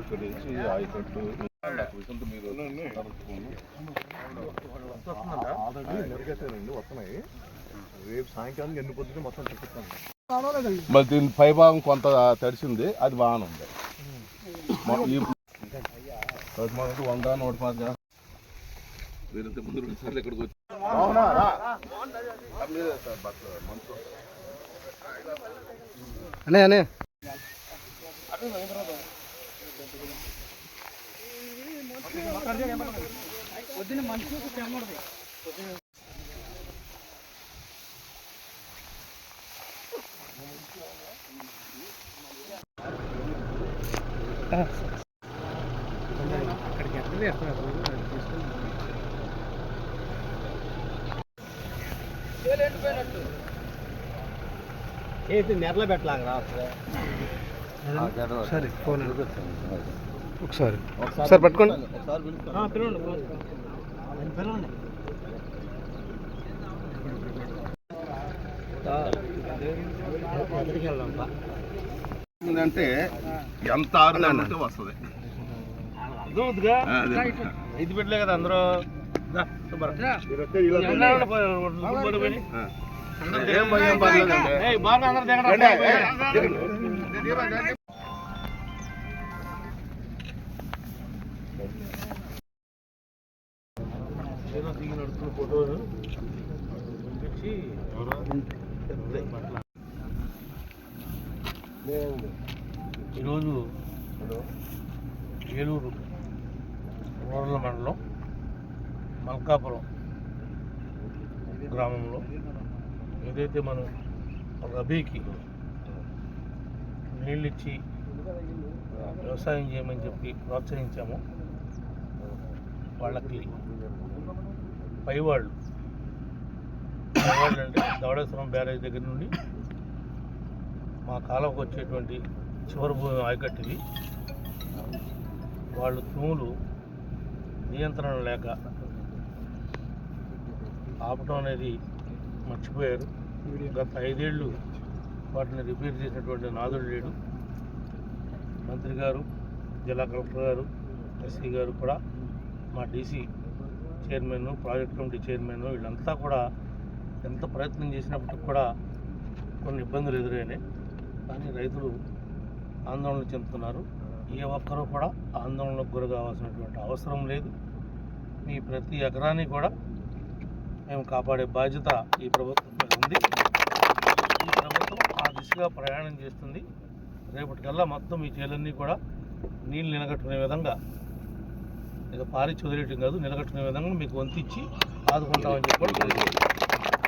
ఇక్కడ నుంచి ఆయకట్టు మీరు ఆల్రెడీ వస్తున్నాయి రేపు సాయంకాలం ఎన్ని పొద్దున మొత్తం చూపిస్తాను మరి దీని పైభాగం కొంత తడిసింది అది బాగానే ఉంది. వంద నూట పది వీరింత ముందు రెండు సార్లు ఎక్కడికి వచ్చి అనే అనే సార్ మనిషి మనసు అనే అనే నెరలో పెట్టలాగా సరే ఫోన్ ఒకసారి. ఒకసారి పట్టుకోండి. పిలవండి పిలవండి. ఎక్కడికి వెళ్దాం అంటే ఎంత ఆరుదంటే వస్తుంది. ఇది పెట్టలే కదా అందరూ. ఫోటోలు. ఈరోజు ఏలూరు రూరల్ మండలం మల్కాపురం గ్రామంలో ఏదైతే మనం రబీకి నీళ్ళిచ్చి వ్యవసాయం చేయమని చెప్పి ప్రోత్సహించామో వాళ్ళకి పైవాళ్ళు. పైవాళ్ళు అంటే దవడేశ్వరం బ్యారేజ్ దగ్గర నుండి మా కాలంకు వచ్చేటువంటి చివరి భూమి ఆయకట్టివి. వాళ్ళు తూములు నియంత్రణ లేక ఆపటం అనేది మర్చిపోయారు. గత ఐదేళ్ళు వాటిని రిపేర్ చేసినటువంటి నాదుడు లేడు. మంత్రి గారు జిల్లా కలెక్టర్ గారు ఎస్సీ గారు కూడా మా DC chairman project committee chairman వీళ్ళంతా కూడా ఎంత ప్రయత్నం చేసినప్పటికి కూడా కొన్ని ఇబ్బందులు ఎదురైనాయి. కానీ రైతులు ఆందోళన చెందుతున్నారు. ఏ ఒక్కరూ కూడా ఆందోళనకు గురి కావాల్సినటువంటి అవసరం లేదు. మీ ప్రతి ఎకరాన్ని కూడా మేము కాపాడే బాధ్యత ఈ ప్రభుత్వం ఉంది. ఈ ప్రభుత్వం ఆ దిశగా ప్రయాణం చేస్తుంది. రేపటికల్లా మొత్తం ఈ చేలన్నీ కూడా నీళ్ళు నిలగట్టుకునే విధంగా ఇక పారి చదివేయటం కాదు నిలగట్టుకునే విధంగా మీకు వంతిచ్చి ఆదుకుంటామని చెప్పి